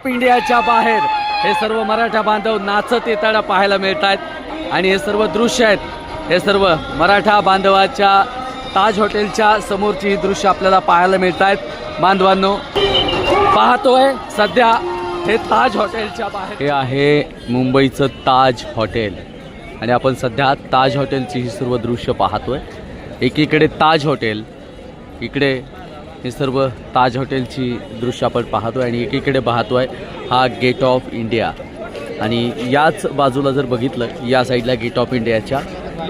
Of इंडियाच्या बाहेर. हे सर्व मराठा बांधव नाचत येताना पाहायला मिळत आहेत आणि हे सर्व दृश्य आहेत. हे सर्व मराठा बांधवाच्या ताज हॉटेलच्या समोरची ही दृश्य आपल्याला पाहायला मिळत आहेत बांधवांनो पाहतोय सध्या हे ताज हॉटेलच्या बाहेर. हे आहे मुंबईचं ताज हॉटेल. आणि आपण सध्या ताज हॉटेलची ही सर्व दृश्य पाहतोय. एकीकडे ताज हॉटेल इकडे हे सर्व ताज हॉटेलची दृश्य आपण पाहतोय आणि एकीकडे पाहतोय हा गेट ऑफ इंडिया. आणि याच बाजूला जर बघितलं या साईडला गेट ऑफ इंडियाच्या.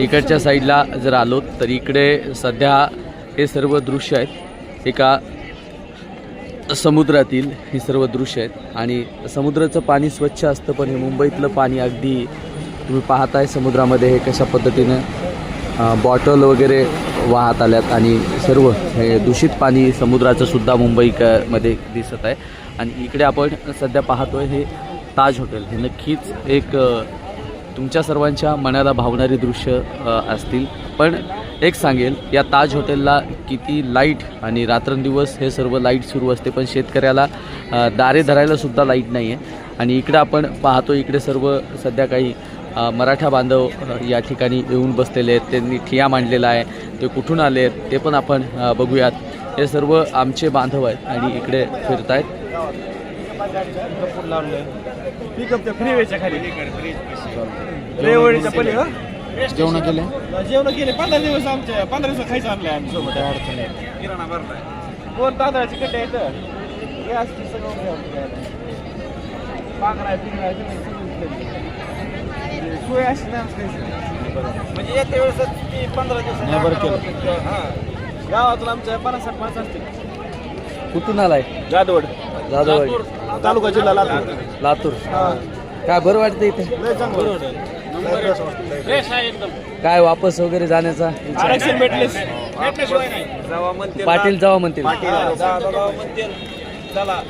इकडच्या साईडला जर आलो तर इकडे सध्या हे सर्व दृश्य आहेत. एका समुद्रातील ही सर्व दृश्य आहेत. आणि समुद्राचं पाणी स्वच्छ असतं पण हे मुंबईतलं पाणी अगदी तुम्ही पाहताय समुद्रामध्ये हे कशा पद्धतीनं बॉटल वगैरे वाहत आल्यात आणि सर्व हे दूषित पाणी समुद्राचं सुद्धा मुंबई क- मध्ये दिसत आहे. आणि इकडे आपण सध्या पाहतोय हे ताज हॉटेल. हे नक्कीच एक तुमच्या सर्वांच्या मनाला भावणारी दृश्य असतील. पण एक सांगेल या ताज हॉटेलला किती लाइट आणि रात्रंदिवस हे सर्व लाइट सुरू असते पण शेतकऱ्याला दारे धरायला सुद्धा लाइट नाही आहे आणि इकडे आपण पाहतो इकडे सर्व सध्या काही मराठा बांधव या ठिकाणी येऊन बसलेले आहेत. त्यांनी ठिया मांडलेला आहे. ते कुठून आले आहेत ते पण आपण बघूयात. हे सर्व आमचे बांधव आहेत आणि इकडे फिरत आहेत जेवण केले? जेवण केले. पंधरा दिवस आमच्या पंधरा दिवस खायचं आणलंय आम्ही सोबत. अडचण किराणा भरलाय. दोन तांदळाची कट्टे आहेत गॅस सगळं. सोय अशी. म्हणजे येत्या वेळेस ती पंधरा नाही बरं केलं. दिवस हा. गावातून आमच्या पन्नास साठ माणसं असतील. कुठून आलाय? जाधवड. जाधव तालुका जिल्हा लातूर. लातूर. हा. काय बरं वाटतं इथे? लय चांगलं लय वाटतं. काय वापस वगैरे जाण्याचा विचार? आरक्षण पाटील जावा म्हणतील. हा, जा- जा- जा म्हणतील. चला.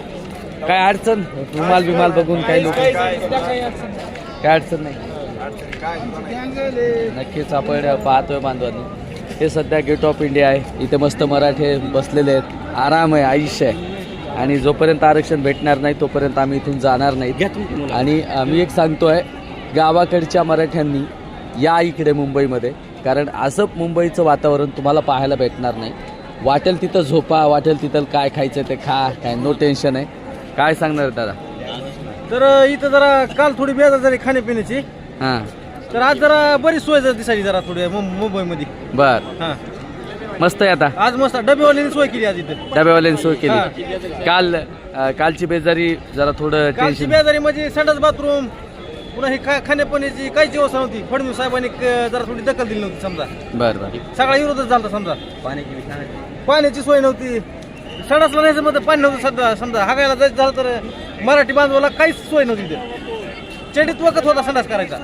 काय अडचण? रुमाल बिमाल बघून काही लोक काय अडचण नाही. नक्कीच आपण पाहतोय बांधवांनी. हे सध्या गेट ऑफ इंडिया आहे. इथे मस्त मराठे बसलेले आहेत. आराम आहे आयुष्य आहे. आणि जोपर्यंत आरक्षण भेटणार नाही तोपर्यंत आम्ही इथून जाणार नाही. आणि आम्ही एक सांगतोय गावाकडच्या मराठ्यांनी या इकडे मुंबईमध्ये. कारण असं मुंबईचं वातावरण तुम्हाला पाहायला भेटणार नाही. वाटेल तिथं झोपा वाटेल तिथं काय खायचं ते खा काय नो टेन्शन आहे. काय सांगणार दादा? तर इथं जरा काल थोडी बेजार झाली खाण्यापिण्याची. हां. तर आज जरा बरीच सोय जरा दिसायची जरा थोडी मुं- मुंबईमध्ये. बर. हा. मस्त आहे आता. आज मस्त. डबेवाल्याने सोय केली आज इथे. डब्यावाल्यांनी सोय केली. काल अ, कालची बेजारी जरा थोडं कालची टेन्शन बेजारी म्हणजे संडास बाथरूम पुन्हा ही खा खाण्यापिण्याची काहीच व्यवस्था नव्हती. फडणवीस साहेबांनी क- जरा थोडी दखल दिली नव्हती समजा. बर बर. सगळा विरोधच झाला समजा. पाण्याची सोय नव्हती. सडासला नाही समजा पाणी नव्हतं सध्या. समजा हागायला जायचं झालं तर मराठी बांधवाला काहीच सोय नव्हती तिथे. चेडीत वखत होता संडास करायचा.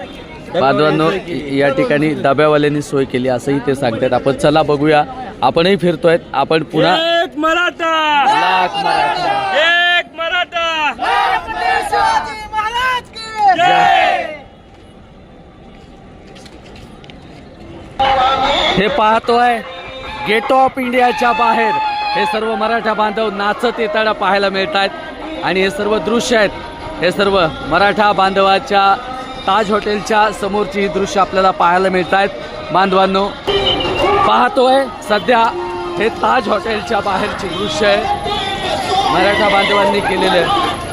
बांधवांनो या ठिकाणी डब्यावाल्यांनी सोय केली असंही ते सांगतात आपण चला बघूया. आपणही फिरतोय. आपण पुन्हा एक मराठा! लाख मराठा. एक मराठा! हे पाहतोय. गेट ऑफ इंडियाच्या बाहेर हे सर्व मराठा बांधव नाचत येताना पाहायला मिळत आहेत आणि हे सर्व दृश्य आहेत. हे सर्व मराठा बांधवाच्या ताज हॉटेलच्या समोरची ही दृश्य आपल्याला पाहायला मिळत आहेत बांधवांनो पाहतोय सध्या हे ताज हॉटेलच्या बाहेरचे दृश्य आहे. मराठा बांधवांनी केलेले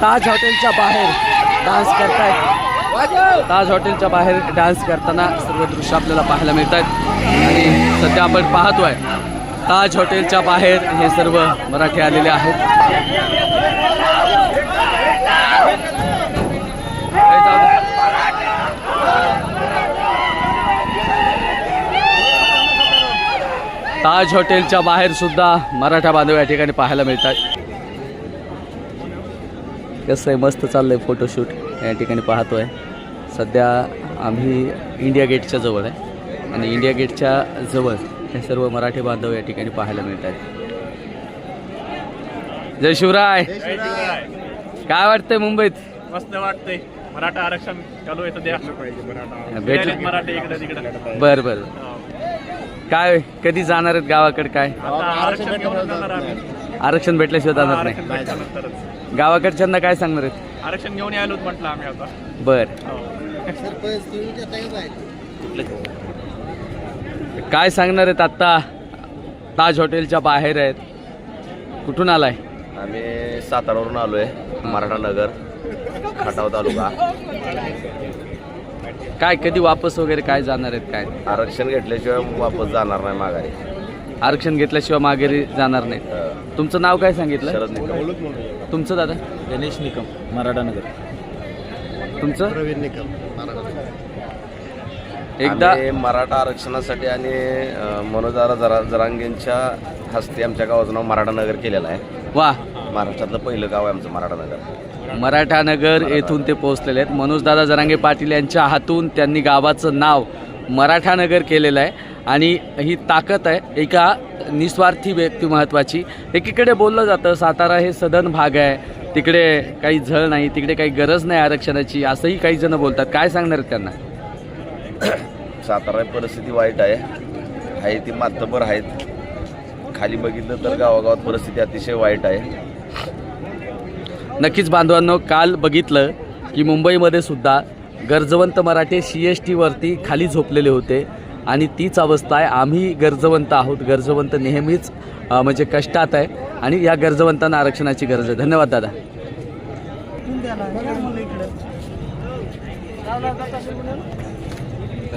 ताज हॉटेलच्या बाहेर डान्स करतायत. ताज हॉटेलच्या बाहेर डान्स करताना सर्व दृश्य आपल्याला पाहायला मिळत आहेत आणि सध्या आपण पाहतोय ताज हॉटेलच्या बाहेर हे सर्व मराठी आलेले आहेत. ताज हॉटेलच्या बाहेर सुद्धा मराठा बांधव या ठिकाणी पाहायला मिळतात. कसं आहे मस्त चाललंय फोटोशूट या ठिकाणी पाहतोय. सध्या आम्ही इंडिया गेटच्या जवळ आहे. आणि इंडिया गेटच्या जवळ हे सर्व मराठी बांधव या ठिकाणी पाहायला मिळत आहेत जय शिवराय. काय वाटतंय मुंबईत? मस्त वाटतंय. मराठा आरक्षण चालू आहे सध्या. भेट मराठे. बर बर. काय कधी जाणार आहेत गावाकडे काय? आरक्षण घेऊन जाणार आम्ही. आरक्षण भेटल्याशिवाय जाणार नाही. गावाकडच्यांना काय सांगणार आहेत? आरक्षण घेऊन यायलोच म्हटलं आम्ही आता. बर. हो. काय सांगणार आहेत आत्ता? ताज हॉटेलच्या बाहेर आहेत. कुठून आलाय? आम्ही सातारावरून आलो आहे मराठा नगर खटाव तालुका. काय कधी वापस वगैरे काय जाणार आहेत काय? आरक्षण घेतल्याशिवाय वापस जाणार नाही माघारी. आरक्षण घेतल्याशिवाय माघारी जाणार नाही. तुमचं नाव काय सांगितलं? शरद निकम. तुमचं दादा? गणेश निकम मराठा नगर. तुमचं? प्रवीण निकम एकदा आम्ही मराठा आरक्षणासाठी आणि अं, मनोजदारा जरा जरांगेंच्या हस्ते आमच्या गावाचं नाव मराठा नगर केलेलं आहे. वा. महाराष्ट्रातलं पहिलं गाव आहे आमचं मराठा नगर. मराठा नगर येथून ते पोहोचलेले आहेत. मनोजदादा जरांगे पाटील यांच्या हातून त्यांनी गावाचं नाव मराठा नगर केलेलं आहे आणि ही ताकद आहे. एका निस्वार्थी व्यक्ती महत्त्वाची एकीकडे बोललं जातं सातारा हे सदन भाग आहे. तिकडे काही झळ नाही तिकडे काही गरज नाही आरक्षणाची असंही काही जण बोलतात. काय सांगणार आहेत त्यांना? सातारा परिस्थिती वाईट आहे. आहे ती मातबर आहेत. खाली बघितलं तर गावागावात परिस्थिती अतिशय वाईट आहे. नक्कीच बांधवांनो काल बघितलं की मुंबईमध्ये सुद्धा गरजवंत मराठे सी एस टीवरती खाली झोपलेले होते. आणि तीच अवस्था आहे आम्ही गरजवंत आहोत. गरजवंत नेहमीच म्हणजे कष्टात आहे. आणि या गरजवंतांना आरक्षणाची गरज आहे. धन्यवाद दादा.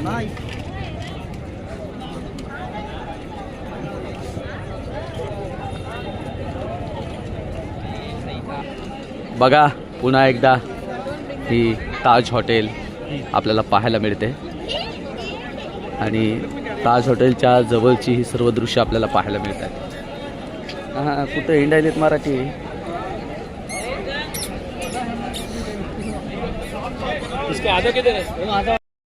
नाही. बघा पुन्हा एकदा ही ताज हॉटेल आपल्याला पाहायला मिळते. आणि ताज हॉटेलच्या जवळची ही सर्व दृश्य आपल्याला पाहायला मिळतात. हां कुठं हिंडायलेत मराठी? इसके